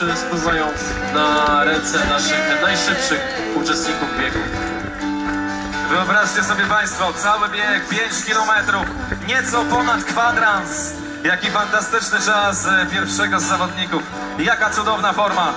spływają na ręce naszych najszybszych uczestników biegu. Wyobraźcie sobie Państwo, cały bieg 5 km, nieco ponad kwadrans. Jaki fantastyczny czas e, pierwszego z zawodników. Jaka cudowna forma.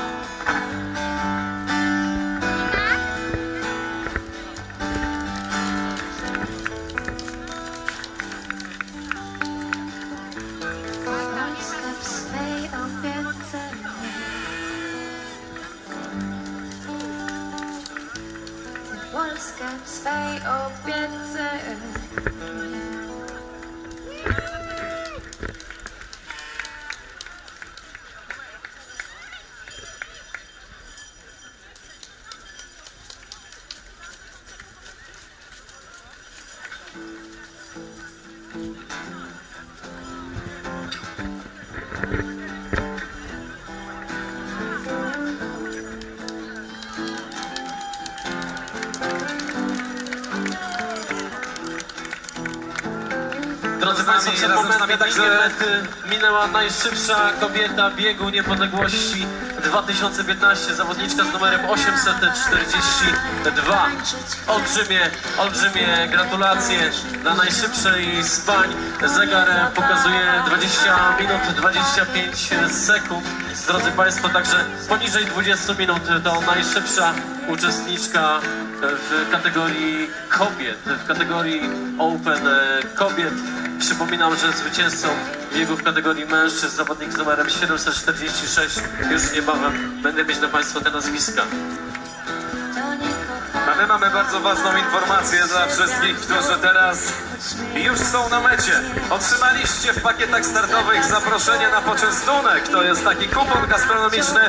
Państwo, przed razem z nami linii mety minęła najszybsza kobieta biegu niepodległości 2015, zawodniczka z numerem 842. Olbrzymie, olbrzymie gratulacje dla najszybszej z pań. Zegar pokazuje 20 minut 25 sekund. Drodzy Państwo, także poniżej 20 minut to najszybsza uczestniczka w kategorii kobiet, w kategorii Open kobiet. Przypominam, że zwycięzcą biegu w kategorii mężczyzn, zawodnik z numerem 746. Już niebawem będę mieć dla Państwa te nazwiska. A my mamy bardzo ważną informację dla wszystkich, którzy teraz już są na mecie. Otrzymaliście w pakietach startowych zaproszenie na poczęstunek. To jest taki kupon gastronomiczny.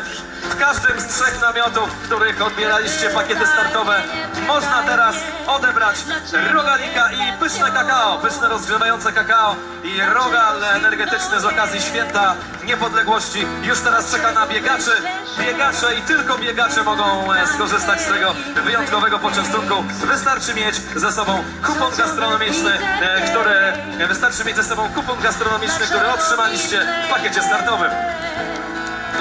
W każdym z trzech namiotów, w których odbieraliście pakiety startowe, można teraz odebrać rogalika i pyszne kakao, pyszne rozgrzewające kakao i rogal energetyczny z okazji święta niepodległości. Już teraz czeka na biegaczy. Biegacze i tylko biegacze mogą e, skorzystać z tego wyjątkowego poczęstunku. Wystarczy mieć ze sobą kupon gastronomiczny, e, który wystarczy mieć ze sobą kupon gastronomiczny, który otrzymaliście w pakiecie startowym.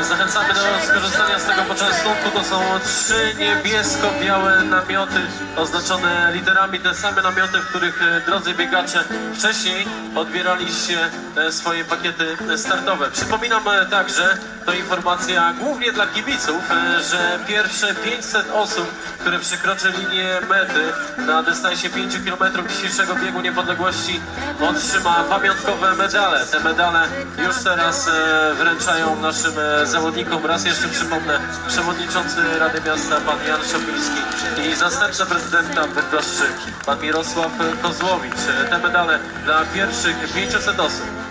Zachęcamy do skorzystania z tego poczęstunku. To są trzy niebiesko-białe namioty oznaczone literami. Te same namioty, w których e, drodzy biegacze wcześniej odbieraliście e, swoje pakiety startowe. Przypominam e, także, to informacja głównie dla kibiców, że pierwsze 500 osób, które przekroczy linię mety na dystansie 5 km dzisiejszego biegu niepodległości otrzyma pamiątkowe medale. Te medale już teraz wręczają naszym zawodnikom. Raz jeszcze przypomnę, przewodniczący Rady Miasta pan Jan Szopiński i zastępca prezydenta Bydgoszczy pan Mirosław Kozłowicz. Te medale dla pierwszych 500 osób.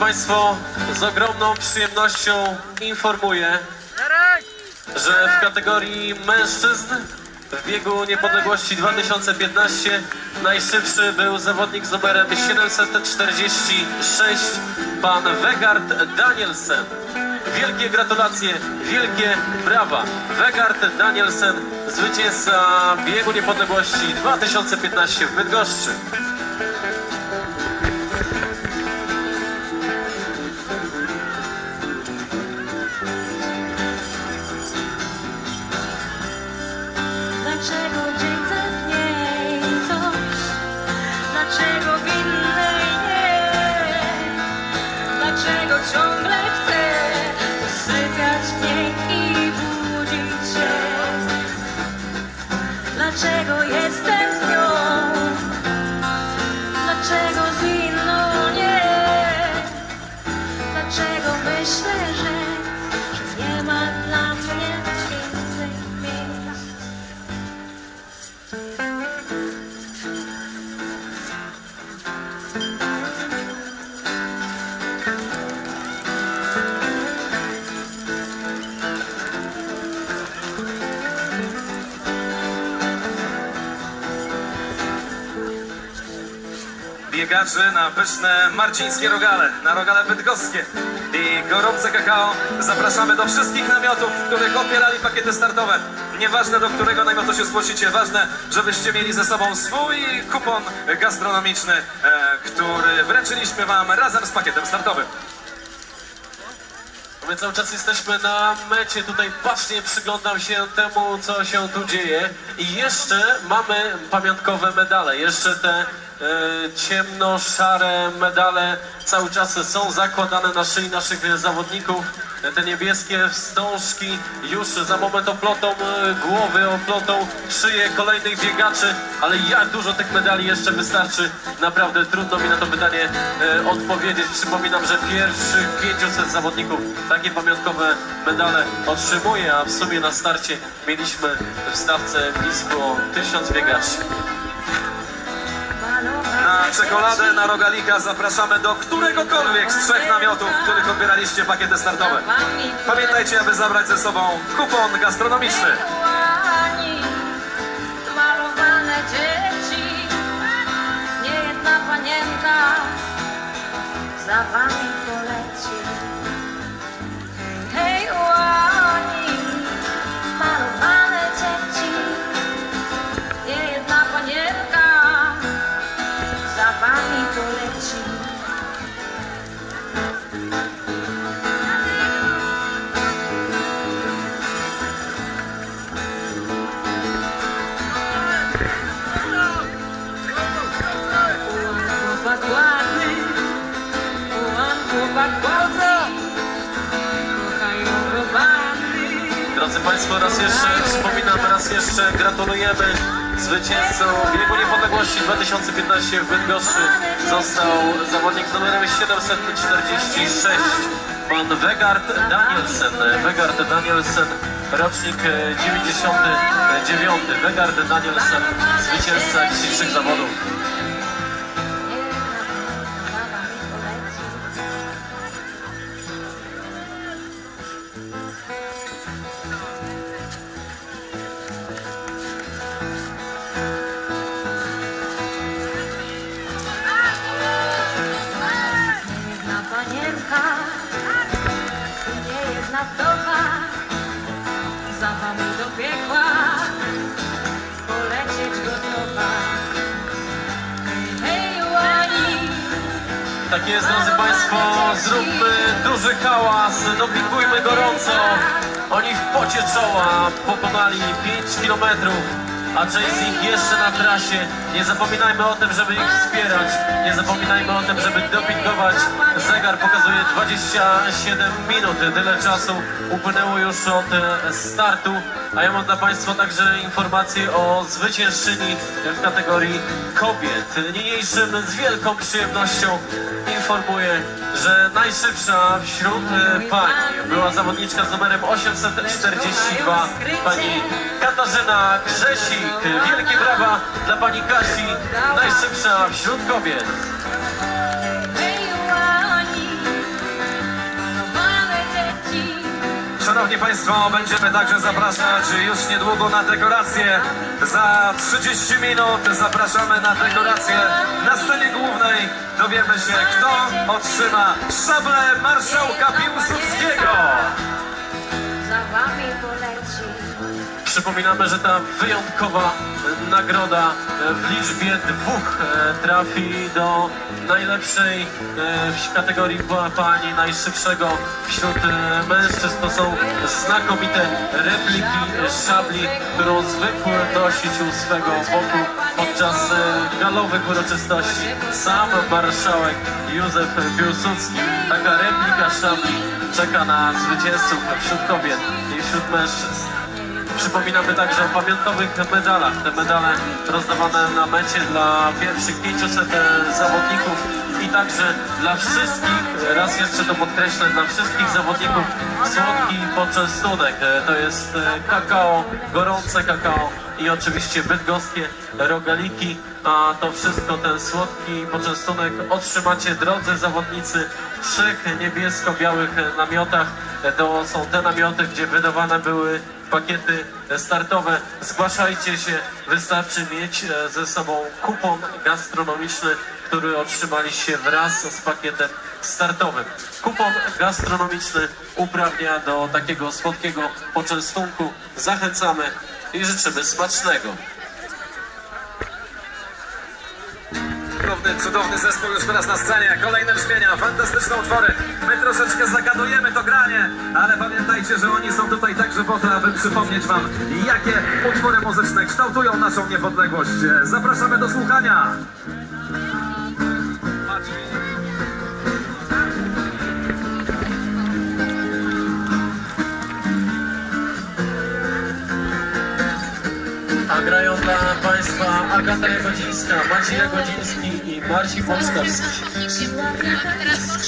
Państwo, z ogromną przyjemnością informuję, że w kategorii mężczyzn w biegu niepodległości 2015 najszybszy był zawodnik z numerem 746, pan Wegard Danielsen. Wielkie gratulacje, wielkie brawa. Wegard Danielsen, zwycięzca biegu niepodległości 2015 w Bydgoszczy. Biegaczy na pyszne marcińskie rogale, na rogale bydgoskie i gorące kakao. Zapraszamy do wszystkich namiotów, w których odbierali pakiety startowe. Nieważne do którego namiotu się zgłosicie, ważne, żebyście mieli ze sobą swój kupon gastronomiczny, e, który wręczyliśmy Wam razem z pakietem startowym. My cały czas jesteśmy na mecie, tutaj bacznie przyglądam się temu, co się tu dzieje. I jeszcze mamy pamiątkowe medale, jeszcze te ciemno-szare medale cały czas są zakładane na szyi naszych zawodników. Te niebieskie wstążki już za moment oplotą e, głowy, oplotą szyję kolejnych biegaczy, ale jak dużo tych medali jeszcze wystarczy? Naprawdę trudno mi na to pytanie e, odpowiedzieć. Przypominam, że pierwszych 500 zawodników takie pamiątkowe medale otrzymuje, a w sumie na starcie mieliśmy w stawce blisko 1000 biegaczy. Czekoladę, na rogalika zapraszamy do któregokolwiek z trzech namiotów, w których odbieraliście pakiety startowe. Pamiętajcie, aby zabrać ze sobą kupon gastronomiczny. Za wami Drodzy Państwo, raz jeszcze przypominam, raz jeszcze gratulujemy zwycięzcą biegu niepodległości 2015 w Bydgoszczy. Został zawodnik z numerem 746, pan Wegard Danielsen. Wegard Danielsen, rocznik e, 99. Wegard Danielsen, zwycięzca dzisiejszych zawodów. Tak jest, drodzy Państwo, zróbmy duży hałas, dopingujmy gorąco. Oni w pocie czoła pokonali 5 kilometrów, a Chasing jeszcze na trasie. Nie zapominajmy o tym, żeby ich wspierać. Nie zapominajmy o tym, żeby dopingować. Zegar pokazuje 27 minut. Tyle czasu upłynęło już od e, startu. A ja mam dla Państwa także informacje o zwyciężczyni w kategorii kobiet. Niniejszym z wielką przyjemnością informuję, że najszybsza wśród e, pań była zawodniczka z numerem 842, pani Katarzyna Grzesik. Wielkie brawa dla pani Kasi, najszybsza wśród kobiet. Szanowni Państwo, będziemy także zapraszać już niedługo na dekorację. Za 30 minut zapraszamy na dekorację. Na scenie głównej dowiemy się, kto otrzyma szablę marszałka Piłsudskiego. za wami poleci. Przypominamy, że ta wyjątkowa nagroda w liczbie dwóch e, trafi do najlepszej e, w kategorii pa- pani, najszybszego wśród e, mężczyzn. To są znakomite repliki szabli, którą zwykł nosić u swego boku podczas galowych uroczystości. Sam marszałek Józef Piłsudski. Taka replika szabli czeka na zwycięzców wśród kobiet i wśród mężczyzn. Przypominamy także o pamiątkowych medalach. Te medale rozdawane na mecie dla pierwszych 500 zawodników i także dla wszystkich, raz jeszcze to podkreślę, dla wszystkich zawodników słodki poczęstunek. To jest e, kakao, gorące kakao i oczywiście bydgoskie rogaliki, a to wszystko, ten słodki poczęstunek otrzymacie drodzy zawodnicy w trzech niebiesko-białych namiotach. To są te namioty, gdzie wydawane były pakiety startowe. Zgłaszajcie się, wystarczy mieć e, ze sobą kupon gastronomiczny, który otrzymaliście wraz z pakietem startowym. Kupon gastronomiczny uprawnia do takiego słodkiego poczęstunku. Zachęcamy i życzymy smacznego. Cudowny, cudowny zespół już teraz na scenie. Kolejne brzmienia, fantastyczne utwory. My troszeczkę zagadujemy to granie, ale pamiętajcie, że oni są tutaj także po to, aby przypomnieć wam, jakie utwory muzyczne kształtują naszą niepodległość. Zapraszamy do słuchania. Dla Państwa Agata Jagodzińska, Maciej Jagodziński i Marcin wielka teraz